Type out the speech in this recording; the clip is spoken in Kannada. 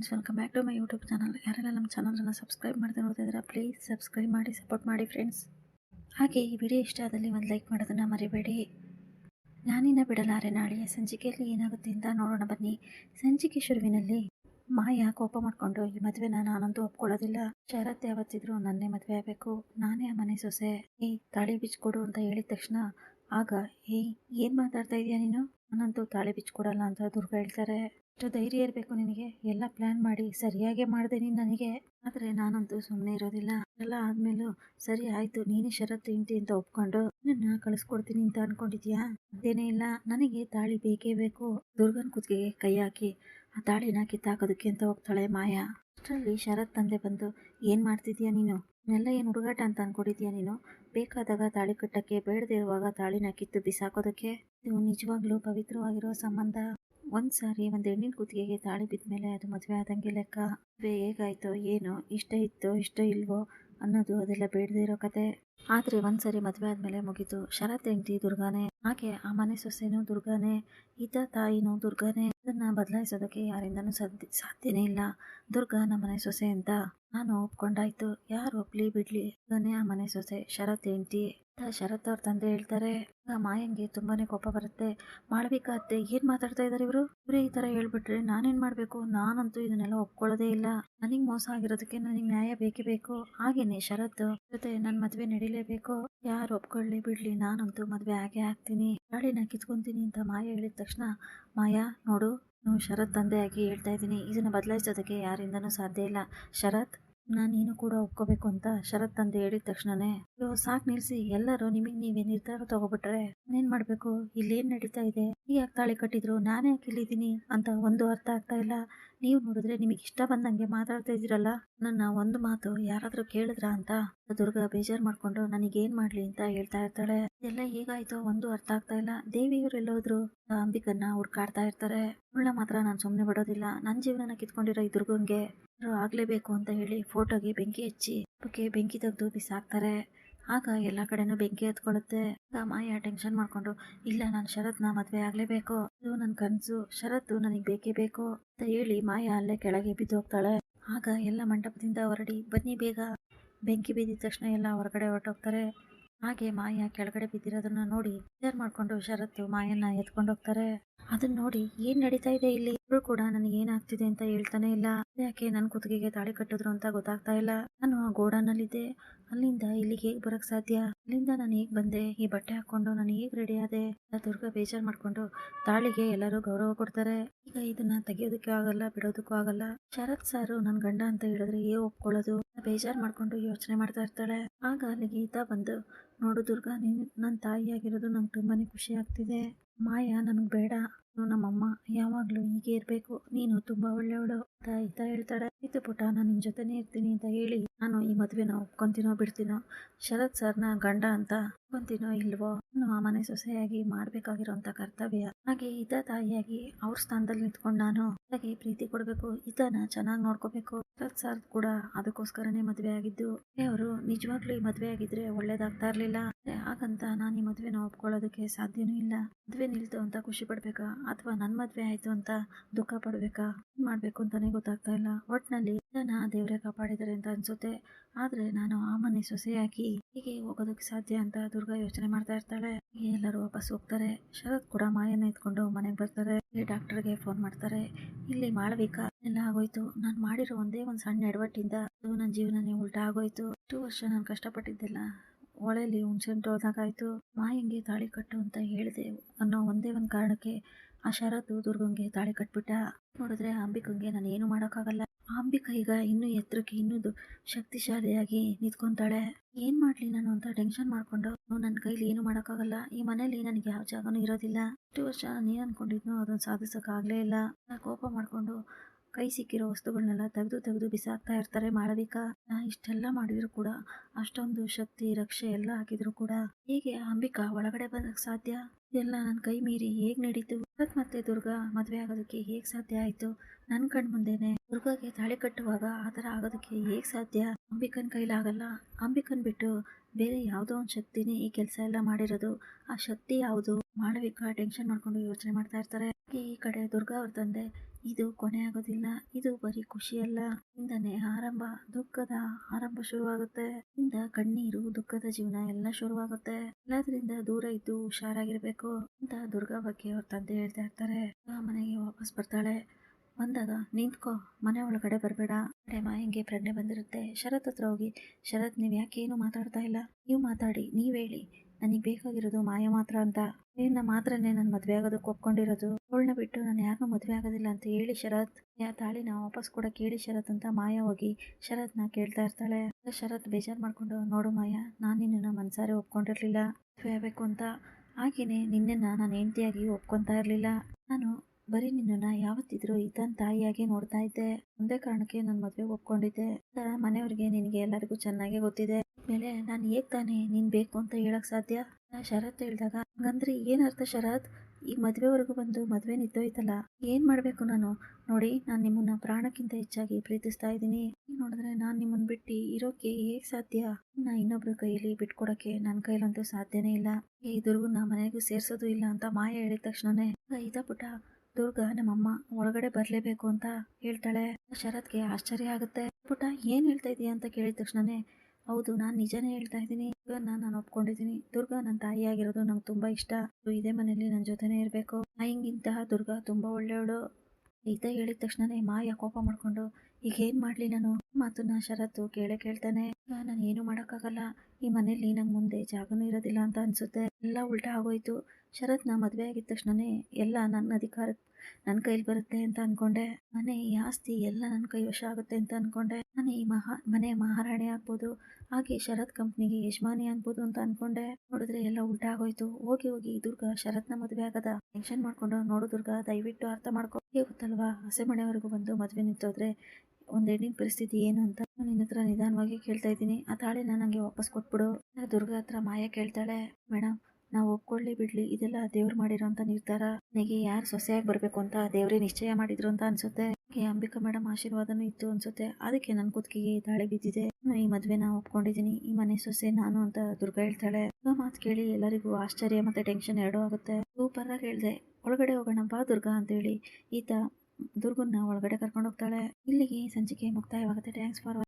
Friends welcome back to my YouTube channel ಯಾರೆಲ್ಲ ನಮ್ಮ ಚಾನಲನ್ನು ಸಬ್ಸ್ಕ್ರೈಬ್ ಮಾಡ್ತಾ ನೋಡ್ತಾ ಇದ್ದೀರಾ ಪ್ಲೀಸ್ ಸಬ್ಸ್ಕ್ರೈಬ್ ಮಾಡಿ ಸಪೋರ್ಟ್ ಮಾಡಿ ಫ್ರೆಂಡ್ಸ್ ಹಾಗೆ ಈ ವಿಡಿಯೋ ಇಷ್ಟ ಆದಲ್ಲಿ ಒಂದು ಲೈಕ್ ಮಾಡೋದನ್ನು ಮರಿಬೇಡಿ. ನಾನಿನ್ನ ಬಿಡಲಾರೆ ನಾಳೆಯ ಸಂಚಿಕೆಯಲ್ಲಿ ಏನಾಗುತ್ತೆ ಅಂತ ನೋಡೋಣ ಬನ್ನಿ. ಸಂಚಿಕೆ ಶುರುವಿನಲ್ಲಿ ಮಾಯಾ ಕೋಪ ಮಾಡಿಕೊಂಡು ಈ ಮದುವೆನ ನಾನಂತೂ ಒಪ್ಕೊಳ್ಳೋದಿಲ್ಲ. ಶರತ್ ಯಾವತ್ತಿದ್ರು ನನ್ನೇ ಮದುವೆ ಆಗಬೇಕು, ನಾನೇ ಆ ಮನೆ ಸೊಸೆ. ಈ ತಾಳಿ ಬಿಚ್ಕೊಡು ಅಂತ ಹೇಳಿದ ತಕ್ಷಣ ಆಗ ಹೇ ಏನು ಮಾತಾಡ್ತಾ ಇದೀಯ ನೀನು? ನಾನಂತೂ ತಾಳೆ ಬಿಚ್ಕೊಡಲ್ಲ ಅಂತ ದುರ್ಗ ಹೇಳ್ತಾರೆ. ಎಷ್ಟು ಧೈರ್ಯ ಇರಬೇಕು ನಿನಗೆ. ಎಲ್ಲ ಪ್ಲಾನ್ ಮಾಡಿ ಸರಿಯಾಗೇ ಮಾಡಿದೆ ನೀನು ನನಗೆ. ಆದರೆ ನಾನಂತೂ ಸುಮ್ಮನೆ ಇರೋದಿಲ್ಲ. ಎಲ್ಲ ಆದಮೇಲೂ, ಸರಿ ಆಯ್ತು, ನೀನೇ ಷರತ್ತು ಇಂಟಿ ಅಂತ ಒಪ್ಕೊಂಡು ನನ್ನ ಕಳಿಸ್ಕೊಡ್ತೀನಿ ಅಂತ ಅನ್ಕೊಂಡಿದ್ಯಾ? ಅದೇನೇ ಇಲ್ಲ. ನನಗೆ ತಾಳಿ ಬೇಕೇ ಬೇಕು. ದುರ್ಗನ್ ಕುತ್ತಿಗೆಗೆ ಕೈ ಹಾಕಿ, ಆ ತಾಳಿನ ಕಿತ್ತಾಕೋದಕ್ಕೆ ಅಂತ ಹೋಗ್ತಾಳೆ ಮಾಯಾ. ಅಷ್ಟರಲ್ಲಿ ಶರತ್ ತಂದೆ ಬಂದು, ಏನು ಮಾಡ್ತಿದ್ಯಾ ನೀನು? ನೆಲ್ಲ ಏನು ಹುಡುಗಾಟ ಅಂತ ಅನ್ಕೊಂಡಿದ್ಯಾ ನೀನು? ಬೇಕಾದಾಗ ತಾಳಿ ಕಟ್ಟಕ್ಕೆ, ಬೇಡದಿರುವಾಗ ತಾಳಿನ ಕಿತ್ತು ಬಿಸಾಕೋದಕ್ಕೆ? ಇದು ನಿಜವಾಗ್ಲೂ ಪವಿತ್ರವಾಗಿರೋ ಸಂಬಂಧ? ಒಂದು ಸಾರಿ ಒಂದು ಹೆಣ್ಣಿನ ಕುತ್ತಿಗೆಗೆ ತಾಳಿ ಬಿದ್ಮೇಲೆ ಅದು ಮದುವೆ ಆದಂಗೆ ಲೆಕ್ಕ. ಮದುವೆ ಹೇಗಾಯ್ತೋ, ಏನೋ, ಇಷ್ಟ ಇತ್ತೋ, ಇಷ್ಟ ಇಲ್ವೋ ಅನ್ನೋದು ಅದೆಲ್ಲ ಬೇಡದೇ ಇರೋ ಕತೆ. ಆದ್ರೆ ಒಂದು ಸರಿ ಮದುವೆ ಆದಮೇಲೆ ಮುಗೀತು. ಶರತ್ ಹೆಂಡತಿ ದುರ್ಗಾನೇ. ಹಾಗೆ ಆ ಮನೆ ಸೊಸೆನೂ ದುರ್ಗಾನೇ. ಈತ ತಾಯಿನೂ ದುರ್ಗಾನೇ. ಅದನ್ನು ಬದಲಾಯಿಸೋದಕ್ಕೆ ಯಾರಿಂದನೂ ಸಾಧ್ಯ, ಸಾಧ್ಯನೇ ಇಲ್ಲ. ದುರ್ಗಾ ನಮ್ಮ ಮನೆ ಸೊಸೆ ಅಂತ ನಾನು ಒಪ್ಕೊಂಡಾಯ್ತು. ಯಾರು ಒಪ್ಲಿ ಬಿಡ್ಲಿ? ಅದನ್ನೇ ಆ ಮನೆ ಸೊಸೆ, ಶರತ್ ಹೆಂಡತಿ. ಶರತ್ ಅವ್ರ ತಂದೆ ಹೇಳ್ತಾರೆ. ಆ ಮಾಯಂಗೆ ತುಂಬಾನೇ ಕೋಪ ಬರುತ್ತೆ. ಮಾಡ್ಬೇಕಾತ್ತೆ ಅತ್ತೆ ಏನ್ ಮಾತಾಡ್ತಾ ಇದಾರೆ ಇವರು? ಇವರೇ ಈ ತರ ಹೇಳ್ಬಿಟ್ರೆ ನಾನೇನ್ ಮಾಡ್ಬೇಕು? ನಾನಂತೂ ಇದನ್ನೆಲ್ಲ ಒಪ್ಕೊಳ್ಳೋದೇ ಇಲ್ಲ. ನನಗ್ ಮೋಸ ಆಗಿರೋದಕ್ಕೆ ನನಗ್ ನ್ಯಾಯ ಬೇಕೇ ಬೇಕು. ಹಾಗೇನೆ ಶರತ್ ಜೊತೆ ನನ್ ಮದ್ವೆ ನಡಿಲೇಬೇಕು. ಯಾರು ಒಪ್ಕೊಳ್ಳಿ ಬಿಡ್ಲಿ? ನಾನಂತೂ ಮದ್ವೆ ಆಗೇ ಆಗ್ತೀನಿ. ಗಾಳಿನ ಕಿತ್ಕೊಂತೀನಿ ಅಂತ ಮಾಯ ಹೇಳಿದ ತಕ್ಷಣ, ಮಾಯಾ ನೋಡು ನಾನು ಶರತ್ ತಂದೆಯಾಗಿ ಹೇಳ್ತಾ ಇದ್ದೀನಿ. ಇದನ್ನು ಬದಲಾಯಿಸೋದಕ್ಕೆ ಯಾರಿಂದನೂ ಸಾಧ್ಯ ಇಲ್ಲ. ಶರತ್? ನಾನು ನೀನು ಕೂಡ ಒಪ್ಕೋಬೇಕು ಅಂತ ಶರತ್ ತಂದೆ ಹೇಳಿದ ತಕ್ಷಣನೇ, ಅಯ್ಯೋ, ಸಾಕ್ ನಿಲ್ಸಿ, ಎಲ್ಲರೂ ನಿಮಗೆ ನೀವೇ ನಿರ್ಧಾರ ತಗೋಬಿಟ್ರೆ ನಾನೇನ್ ಮಾಡ್ಬೇಕು? ಇಲ್ಲೇನ್ ನಡೀತಾ ಇದೆ? ಈ ಯಾಕೆ ತಾಳಿ ಕಟ್ಟಿದ್ರು? ನಾನೇ ಯಾಕೆ ಇಲ್ಲಿದ್ದೀನಿ? ಅಂತ ಒಂದು ಅರ್ಥ ಆಗ್ತಾ ಇಲ್ಲ. ನೀವು ನೋಡಿದ್ರೆ ನಿಮಗೆ ಇಷ್ಟ ಬಂದಂಗೆ ಮಾತಾಡ್ತಾ ಇದ್ದೀರಲ್ಲ? ನನ್ನ ಒಂದು ಮಾತು ಯಾರಾದ್ರೂ ಕೇಳಿದ್ರ ಅಂತ? ದುರ್ಗಾ ಬೇಜಾರ್ ಮಾಡ್ಕೊಂಡು ನನಗೇನ್ ಮಾಡ್ಲಿ ಅಂತ ಹೇಳ್ತಾ ಇರ್ತಾಳೆ. ಎಲ್ಲ ಹೇಗಾಯ್ತು ಒಂದು ಅರ್ಥ ಆಗ್ತಾ ಇಲ್ಲ. ದೇವಿಯವರೆಲ್ಲೋದ್ರು ಅಂಬಿಕನ್ನ ಹುಡ್ಕಾಡ್ತಾ ಇರ್ತಾರೆ. ಅವಳನ್ನ ಮಾತ್ರ ನಾನು ಸುಮ್ಮನೆ ಬಿಡೋದಿಲ್ಲ. ನನ್ನ ಜೀವನನ ಕಿತ್ಕೊಂಡಿರೋ ಈ ದುರ್ಗಂಗೆ ಆಗ್ಲೇಬೇಕು ಅಂತ ಹೇಳಿ ಫೋಟೋಗೆ ಬೆಂಕಿ ಹಚ್ಚಿ ಅದಕ್ಕೆ ಬೆಂಕಿ ತೆಗೆದು ಬಿಸಾಕ್ತಾರೆ. ಆಗ ಎಲ್ಲ ಕಡೆನೂ ಬೆಂಕಿ ಹತ್ಕೊಳ್ಳುತ್ತೆ. ಮಾಯ ಟೆನ್ಷನ್ ಮಾಡ್ಕೊಂಡು, ಇಲ್ಲ, ನಾನು ಶರತ್ನ ಮದುವೆ ಆಗಲೇಬೇಕು. ಇದು ನನ್ನ ಕನಸು. ಶರತ್ತು ನನಗೆ ಬೇಕೇ ಬೇಕು. ಅಂತ ಹೇಳಿ ಮಾಯ ಅಲ್ಲೇ ಕೆಳಗೆ ಬಿದ್ದು ಹೋಗ್ತಾಳೆ ಆಗ ಎಲ್ಲ ಮಂಟಪದಿಂದ ಹೊರಡಿ, ಬನ್ನಿ ಬೇಗ. ಬೆಂಕಿ ಬಿದ್ದಿದ ತಕ್ಷಣ ಎಲ್ಲ ಹೊರಗಡೆ ಹೊರಟೋಗ್ತಾರೆ. ಹಾಗೆ ಮಾಯ ಕೆಳಗಡೆ ಬಿದ್ದಿರೋದನ್ನ ನೋಡಿ ಬೇಜಾರ್ ಮಾಡ್ಕೊಂಡು ಶರತ್ತು ಮಾಯನ್ನ ಎತ್ಕೊಂಡು ಹೋಗ್ತಾರೆ. ಅದನ್ನ ನೋಡಿ ಏನ್ ನಡೀತಾ ಇದೆ ಇಲ್ಲಿ? ಇಬ್ರು ಕೂಡ ನನಗೆ ಏನಾಗ್ತಿದೆ ಅಂತ ಹೇಳ್ತಾನೆ ಇಲ್ಲ. ಯಾಕೆ ನನ್ನ ಕುತ್ತಿಗೆಗೆ ತಾಳಿ ಕಟ್ಟಿದ್ರು ಅಂತ ಗೊತ್ತಾಗ್ತಾ ಇಲ್ಲ. ನಾನು ಆ ಗೋಡಾನಲ್ಲಿದ್ದೆ. ಅಲ್ಲಿಂದ ಇಲ್ಲಿಗೆ ಹೇಗ್ ಬರಕ್ ಸಾಧ್ಯ? ಅಲ್ಲಿಂದ ನಾನು ಹೇಗ್ ಬಂದೆ? ಈ ಬಟ್ಟೆ ಹಾಕೊಂಡು ನಾನು ಹೇಗ್ ರೆಡಿ ಆದೆ? ದುರ್ಗ ಬೇಜಾರ್ ಮಾಡ್ಕೊಂಡು ತಾಳಿಗೆ ಎಲ್ಲರೂ ಗೌರವ ಕೊಡ್ತಾರೆ. ಈಗ ಇದನ್ನ ತೆಗಿಯೋದಕ್ಕೂ ಆಗಲ್ಲ, ಬಿಡೋದಕ್ಕೂ ಆಗಲ್ಲ. ಶರತ್ ಸಾರು ನನ್ ಗಂಡ ಅಂತ ಹೇಳಿದ್ರೆ ಏ ಒಪ್ಕೊಳ್ಳೋದು? ಬೇಜಾರ್ ಮಾಡ್ಕೊಂಡು ಯೋಚನೆ ಮಾಡ್ತಾ ಇರ್ತಾಳೆ. ಆಗ ಅಲ್ಲಿಗೆ ಗೀತಾ ಬಂದು ನೋಡು ದುರ್ಗಾ, ನೀನು ನನ್ನ ತಾಯಿಯಾಗಿರೋದು ನಂಗೆ ತುಂಬಾನೇ ಖುಷಿ ಆಗ್ತಿದೆ. ಮಾಯಾ, ನನಗೆ ಬೇಡ. ನಮ್ಮಮ್ಮ. ಯಾವಾಗಲೂ ಹೀಗೆ ಇರಬೇಕು. ನೀನು ತುಂಬ ಒಳ್ಳೆಯವಳು ಅಂತ ಹೇಳ್ತಾಳೆ. ಇದು ಪುಟ, ನಾನು ನಿನ್ನ ಜೊತೆನೇ ಇರ್ತೀನಿ ಅಂತ ಹೇಳಿ ನಾನು ಈ ಮದುವೆನ ಒಪ್ಕೊಂತೀನೋ ಬಿಡ್ತೀನೋ? ಶರತ್ ಸರ್ನ ಗಂಡ ಅಂತ ಒಪ್ಕೊಂತೀನೋ ಇಲ್ವೋ ಆ ಮನೆ ಸೊಸೆಯಾಗಿ ಮಾಡಬೇಕಾಗಿರೋಂಥ ಕರ್ತವ್ಯ. ಹಾಗೆ ಈತ ತಾಯಿಯಾಗಿ ಅವ್ರ ಸ್ಥಾನದಲ್ಲಿ ನಿಂತ್ಕೊಂಡು ನಾನು ಹಾಗೆ ಪ್ರೀತಿ ಕೊಡಬೇಕು ಇದನ್ನ ಚೆನ್ನಾಗಿ ನೋಡ್ಕೋಬೇಕು. ಸರ್ ಕೂಡ ಅದಕ್ಕೋಸ್ಕರನೇ ಮದುವೆ ಆಗಿದ್ದು. ಅವರು, ನಿಜವಾಗ್ಲೂ ಈ ಮದುವೆ ಆಗಿದ್ರೆ ಒಳ್ಳೇದಾಗ್ತಾ ಇರ್ಲಿಲ್ಲ. ಹಾಗಂತ ನಾನು ಈ ಮದುವೆನ ಒಪ್ಕೊಳ್ಳೋದಕ್ಕೆ ಸಾಧ್ಯನೂ ಇಲ್ಲ. ಮದುವೆ ನಿಲ್ತು ಅಂತ ಖುಷಿ ಪಡ್ಬೇಕಾ? ಅಥವಾ ನನ್ನ ಮದುವೆ ಆಯ್ತು ಅಂತ ದುಃಖ ಪಡ್ಬೇಕಾ? ಮಾಡ್ಬೇಕು ಅಂತಾನೆ ಗೊತ್ತಾಗ್ತಾ ಇಲ್ಲ. ಒಟ್ನಲ್ಲಿ ಇದನ್ನ ದೇವರೇ ಕಾಪಾಡಿದರೆ ಅಂತ ಅನ್ಸುತ್ತೆ. ಆದ್ರೆ ನಾನು ಆ ಮನೆ ಸೊಸೆಯಾಗಿ ಹೀಗೆ ಹೋಗೋದಕ್ಕೆ ಸಾಧ್ಯ ಅಂತ ದುರ್ಗಾ ಯೋಚನೆ ಮಾಡ್ತಾ ಇರ್ತಾಳೆ. ಎಲ್ಲರೂ ವಾಪಸ್ ಹೋಗ್ತಾರೆ. ಶರತ್ ಕೂಡ ಮಾಯನ್ನ ಎತ್ಕೊಂಡು ಮನೆಗೆ ಬರ್ತಾರೆ. ಇಲ್ಲಿ ಡಾಕ್ಟರ್ಗೆ ಫೋನ್ ಮಾಡ್ತಾರೆ. ಇಲ್ಲಿ ಮಾಳವಿಕಾ ಎಲ್ಲ ಆಗೋಯ್ತು. ನಾನು ಮಾಡಿರೋ ಒಂದೇ ಒಂದು ಸಣ್ಣ ಎಡವಟ್ಟಿಂದ ಅದು ನನ್ನ ಜೀವನನೇ ಉಲ್ಟಾ ಆಗೋಯ್ತು. ಇಷ್ಟು ವರ್ಷ ನಾನು ಕಷ್ಟಪಟ್ಟಿದ್ದೆಲ್ಲ ಒಳೆಯಲ್ಲಿ ಹುಣ್ಸೆಂಟು ಹೋದಾಗಾಯ್ತು ಮಾಯಂಗೆ ತಾಳಿ ಕಟ್ಟು ಅಂತ ಹೇಳಿದೆ ಅನ್ನೋ ಒಂದೇ ಒಂದು ಕಾರಣಕ್ಕೆ ಆ ಶರತ್ ದುರ್ಗಂಗೆ ತಾಳಿ ಕಟ್ಬಿಟ್ಟ. ನೋಡಿದ್ರೆ ಅಂಬಿಕಂಗೆ ನಾನು ಏನು ಮಾಡೋಕ್ಕಾಗಲ್ಲ. ಅಂಬಿಕಾ ಈಗ ಇನ್ನೂ ಎತ್ತರಕ್ಕೆ ಇನ್ನೂ ಶಕ್ತಿಶಾಲಿಯಾಗಿ ನಿಂತ್ಕೊಂತಾಳೆ. ಏನ್ ಮಾಡ್ಲಿ ನಾನು ಅಂತ ಟೆನ್ಷನ್ ಮಾಡ್ಕೊಂಡು ನನ್ನ ಕೈಲಿ ಏನು ಮಾಡೋಕ್ಕಾಗಲ್ಲ. ಈ ಮನೇಲಿ ನನಗೆ ಯಾವ ಜಾಗನೂ ಇರೋದಿಲ್ಲ. ಇಷ್ಟು ವರ್ಷ ನೀನು ಅನ್ಕೊಂಡಿದ್ನೋ ಅದನ್ನು ಸಾಧಿಸೋಕ್ಕಾಗಲೇ ಇಲ್ಲ. ಕೋಪ ಮಾಡ್ಕೊಂಡು ಕೈ ಸಿಕ್ಕಿರೋ ವಸ್ತುಗಳನ್ನೆಲ್ಲ ತೆಗೆದು ತೆಗೆದು ಬಿಸಾಕ್ತಾ ಇರ್ತಾರೆ. ಮಾಳವಿಕಾ ಇಷ್ಟೆಲ್ಲ ಮಾಡಿದ್ರು ಕೂಡ, ಅಷ್ಟೊಂದು ಶಕ್ತಿ, ರಕ್ಷೆ ಎಲ್ಲ ಹಾಕಿದ್ರು ಕೂಡ ಹೇಗೆ ಅಂಬಿಕಾ ಒಳಗಡೆ ಬರಕ್ ಸಾಧ್ಯ? ಇದೆಲ್ಲ ನನ್ನ ಕೈ ಮೀರಿ ಹೇಗ್ ನಡೀತು? ಮತ್ತೆ ದುರ್ಗಾ ಮದ್ವೆ ಆಗೋದಕ್ಕೆ ಹೇಗ್ ಸಾಧ್ಯ ಆಯ್ತು? ನನ್ ಕಣ್ ಮುಂದೆನೆ ದುರ್ಗಾಗೆ ತಾಳಿ ಕಟ್ಟುವಾಗ ಆತರ ಆಗೋದಕ್ಕೆ ಹೇಗ್ ಸಾಧ್ಯ? ಅಂಬಿಕನ್ ಕೈಲಾಗಲ್ಲ. ಅಂಬಿಕನ್ ಬಿಟ್ಟು ಬೇರೆ ಯಾವುದೋ ಒಂದು ಶಕ್ತಿನೇ ಈ ಕೆಲಸ ಎಲ್ಲ ಮಾಡಿರೋದು, ಆ ಶಕ್ತಿ ಯಾವುದು ಮಾಡಬೇಕ ಟೆನ್ಷನ್ ಮಾಡ್ಕೊಂಡು ಯೋಚನೆ ಮಾಡ್ತಾ ಇರ್ತಾರೆ. ಈ ಕಡೆ ದುರ್ಗಾ ಅವ್ರ ತಂದೆ, ಇದು ಕೊನೆ ಆಗೋದಿಲ್ಲ, ಇದು ಬರೀ ಖುಷಿಯಲ್ಲ ಇಂದನೇ ಆರಂಭ, ದುಃಖದ ಆರಂಭ ಶುರುವಾಗುತ್ತೆ. ಇಂದ ಕಣ್ಣೀರು, ದುಃಖದ ಜೀವನ ಎಲ್ಲ ಶುರುವಾಗುತ್ತೆ. ಎಲ್ಲದರಿಂದ ದೂರ ಇದ್ದು ಹುಷಾರಾಗಿರ್ಬೇಕು ಅಂತ ದುರ್ಗಾ ಬಗ್ಗೆ ಅವ್ರ ತಂದೆ ಹೇಳ್ತಾ ಇರ್ತಾರೆ. ಮನೆಗೆ ವಾಪಸ್ ಬರ್ತಾಳೆ. ಬಂದಾಗ ನಿಂತ್ಕೋ, ಮನೆ ಒಳಗಡೆ ಬರಬೇಡ. ಡೇ ಮಾ, ಹೆಂಗೆ ಪ್ರಜ್ಞೆ ಬಂದಿರುತ್ತೆ? ಶರತ್ ಹತ್ರ ಹೋಗಿ, ಶರತ್, ನೀವು ಯಾಕೆ ಏನು ಮಾತಾಡ್ತಾ ಇಲ್ಲ? ನೀವು ಮಾತಾಡಿ, ನೀವು ಹೇಳಿ. ನನಗೆ ಬೇಕಾಗಿರೋದು ಮಾಯ ಮಾತ್ರ ಅಂತ. ನಿನ್ನ ಮಾತ್ರನೇ ನಾನು ಮದುವೆ ಆಗೋದಕ್ಕೆ ಒಪ್ಕೊಂಡಿರೋದು? ಅವಳನ್ನ ಬಿಟ್ಟು ನಾನು ಯಾರನ್ನೂ ಮದುವೆ ಆಗೋದಿಲ್ಲ ಅಂತ ಹೇಳಿ ಶರತ್. ಯಾ ತಾಳಿನ ವಾಪಸ್ ಕೂಡ ಕೇಳಿ ಶರತ್ ಅಂತ ಮಾಯ ಹೋಗಿ ಶರತ್ನ ಕೇಳ್ತಾ ಇರ್ತಾಳೆ. ಶರತ್ ಬೇಜಾರು ಮಾಡ್ಕೊಂಡು, ನೋಡು ಮಾಯ, ನಾನು ನಿನ್ನ ಮನ್ಸಾರೆ ಒಪ್ಕೊಂಡಿರ್ಲಿಲ್ಲ. ಮದುವೆ ಆಗಬೇಕು ಅಂತ. ಹಾಗೇನೆ ನಿನ್ನನ್ನು ನಾನು ಹೆಂಡತಿಯಾಗಿ ಒಪ್ಕೊತಾ ಇರಲಿಲ್ಲ. ನಾನು ಬರೀ ನಿನ್ನನ್ನ ಯಾವತ್ತಿದ್ರು ಈತನ ತಾಯಿಯಾಗಿ ನೋಡ್ತಾ ಇದ್ದೆ. ಒಂದೇ ಕಾರಣಕ್ಕೆ ನಾನು ಮದ್ವೆ ಒಪ್ಕೊಂಡಿದ್ದೆ. ಮನೆಯವರಿಗೆ ನಿನಗೆ ಎಲ್ಲರಿಗೂ ಚೆನ್ನಾಗೇ ಗೊತ್ತಿದೆ. ಮೇಲೆ ನಾನು ಹೇಗ್ ತಾನೆ ನೀನ್ ಬೇಕು ಅಂತ ಹೇಳಕ್ ಸಾಧ್ಯ? ನಾ ಶರತ್ ಹೇಳಿದಾಗ, ಹಂಗಂದ್ರೆ ಅರ್ಥ ಶರತ್? ಈ ಮದ್ವೆವರೆಗೂ ಬಂದು ಮದ್ವೆ ನಿದ್ದೋಯ್ತಲ್ಲ? ಏನ್ ಮಾಡ್ಬೇಕು ನಾನು? ನೋಡಿ, ನಾನು ನಿಮ್ಮನ್ನ ಪ್ರಾಣಕ್ಕಿಂತ ಹೆಚ್ಚಾಗಿ ಪ್ರೀತಿಸ್ತಾ ಇದ್ದೀನಿ. ನೋಡಿದ್ರೆ ನಾನು ನಿಮ್ಮನ್ನ ಬಿಟ್ಟು ಇರೋಕೆ ಹೇಗ್ ಸಾಧ್ಯ? ನಾ ಇನ್ನೊಬ್ರ ಕೈಯಲ್ಲಿ ಬಿಟ್ಕೊಡಕ್ಕೆ ನನ್ನ ಕೈಲಂತೂ ಸಾಧ್ಯನೇ ಇಲ್ಲ. ಈ ನಾ ಮನೆಗೂ ಸೇರ್ಸೋದು ಇಲ್ಲ ಅಂತ ಮಾಯ ಹೇಳಿದ ತಕ್ಷಣನೇ ಇದ ಪುಟ ದುರ್ಗ ನಮ್ಮಮ್ಮ ಒಳಗಡೆ ಬರ್ಲೇಬೇಕು ಅಂತ ಹೇಳ್ತಾಳೆ. ಶರತ್ಗೆ ಆಶ್ಚರ್ಯ ಆಗುತ್ತೆ. ಪುಟ, ಏನ್ ಹೇಳ್ತಾ ಇದೀಯ ಅಂತ ಕೇಳಿದ ತಕ್ಷಣನೇ, ಹೌದು, ನಾನು ನಿಜನೇ ಹೇಳ್ತಾ ಇದ್ದೀನಿ. ದುರ್ಗನ ನಾನು ಒಪ್ಕೊಂಡಿದ್ದೀನಿ. ದುರ್ಗ ನನ್ನ ತಾಯಿ ಆಗಿರೋದು ನಂಗೆ ತುಂಬಾ ಇಷ್ಟ. ಇದೇ ಮನೆಯಲ್ಲಿ ನನ್ನ ಜೊತೆನೆ ಇರಬೇಕು. ತಾಯಿಂಗಿಂತಹ ದುರ್ಗಾ ತುಂಬಾ ಒಳ್ಳೆಯವಳು ಈತ ಹೇಳಿದ ತಕ್ಷಣನೇ ಮಾಯ ಕೋಪ ಮಾಡ್ಕೊಂಡು, ಈಗ ಏನ್ ಮಾಡ್ಲಿ ನಾನು? ಮಾತನ್ನ ಶರತ್ತು ಕೇಳೇ ಕೇಳ್ತಾನೆ. ನಾನು ಏನು ಮಾಡೋಕ್ಕಾಗಲ್ಲ. ಈ ಮನೇಲಿ ನಂಗೆ ಮುಂದೆ ಜಾಗನೂ ಇರೋದಿಲ್ಲ ಅಂತ ಅನ್ಸುತ್ತೆ. ಎಲ್ಲ ಉಲ್ಟಾ ಆಗೋಯ್ತು. ಶರತ್ನ ಮದುವೆ ಆಗಿದ ತಕ್ಷಣನೇ ಎಲ್ಲ ನನ್ನ ಅಧಿಕಾರ ನನ್ನ ಕೈಲಿ ಬರುತ್ತೆ ಅಂತ ಅನ್ಕೊಂಡೆ. ಮನೆ ಈ ಆಸ್ತಿ ಎಲ್ಲ ನನ್ನ ಕೈ ವಶ ಆಗುತ್ತೆ ಅಂತ ಅನ್ಕೊಂಡೆ. ನಾನು ಈ ಮಹಾ, ಮನೆ ಮಹಾರಾಣಿ ಆಗ್ಬೋದು. ಹಾಗೆ ಶರತ್ ಕಂಪ್ನಿಗೆ ಯಜಮಾನಿ ಆಗ್ಬೋದು ಅಂತ ಅನ್ಕೊಂಡೆ. ನೋಡಿದ್ರೆ ಎಲ್ಲ ಉಲ್ಟಾ ಆಗೋಯ್ತು. ಹೋಗಿ ಹೋಗಿ ದುರ್ಗಾ ಶರತ್ನ ಮದುವೆ ಆಗದ. ಟೆನ್ಷನ್ ಮಾಡ್ಕೊಂಡು ನೋಡು ದುರ್ಗಾ, ದಯವಿಟ್ಟು ಅರ್ಥ ಮಾಡ್ಕೊ. ಗೊತ್ತಲ್ವಾ? ಹಸೆ ಮನೆಯವರೆಗೂ ಬಂದು ಮದುವೆ ನಿಂತೋದ್ರೆ ಒಂದ್ ಪರಿಸ್ಥಿತಿ ಏನು ಅಂತ ನಿನ್ನ ಹತ್ರ ನಿಧಾನವಾಗಿ ಕೇಳ್ತಾ ಇದ್ದೀನಿ. ಆ ತಾಳಿನ ನನಗೆ ವಾಪಸ್ ಕೊಟ್ಬಿಡು. ದುರ್ಗಾ ಹತ್ರ ಮಾಯ ಕೇಳ್ತಾಳೆ. ಮೇಡಮ್ ನಾವು ಒಪ್ಕೊಳ್ಳಿ ಬಿಡ್ಲಿ. ಇದೆಲ್ಲ ದೇವ್ರು ಅಂತ ನಿರ್ಧಾರ. ನನಗೆ ಯಾರು ಸೊಸೆಯಾಗಿ ಬರಬೇಕು ಅಂತ ದೇವರೇ ನಿಶ್ಚಯ ಮಾಡಿದ್ರು ಅಂತ ಅನ್ಸುತ್ತೆ. ಅಂಬಿಕಾ ಮೇಡಮ್ ಆಶೀರ್ವಾದನೂ ಇತ್ತು ಅನ್ಸುತ್ತೆ. ಅದಕ್ಕೆ ನನ್ನ ಕುತ್ತಿಗೆಗೆ ತಾಳೆ ಬಿದ್ದಿದೆ. ಈ ಈ ನಾ ಒಪ್ಕೊಂಡಿದ್ದೀನಿ ಈ ಮನೆ ಸೊಸೆ ನಾನು ಅಂತ ದುರ್ಗಾ ಹೇಳ್ತಾಳೆ. ಮಾತ್ ಕೇಳಿ ಎಲ್ಲರಿಗೂ ಆಶ್ಚರ್ಯ ಮತ್ತೆ ಟೆನ್ಷನ್ ಎರಡೂ ಆಗುತ್ತೆ. ಸೂಪರ್ ಆಗಿ ಹೇಳ್ದೆ ಒಳಗಡೆ ಹೋಗೋಣ ಬಾ ದುರ್ಗಾ ಅಂತೇಳಿ. ಈತ ದುರ್ಗನ್ನ ಒಳಗಡೆ ಕರ್ಕೊಂಡು ಹೋಗ್ತಾಳೆ. ಇಲ್ಲಿಗೆ ಸಂಚಿಕೆ ಮುಕ್ತಾಯವಾಗುತ್ತೆ. Thanks for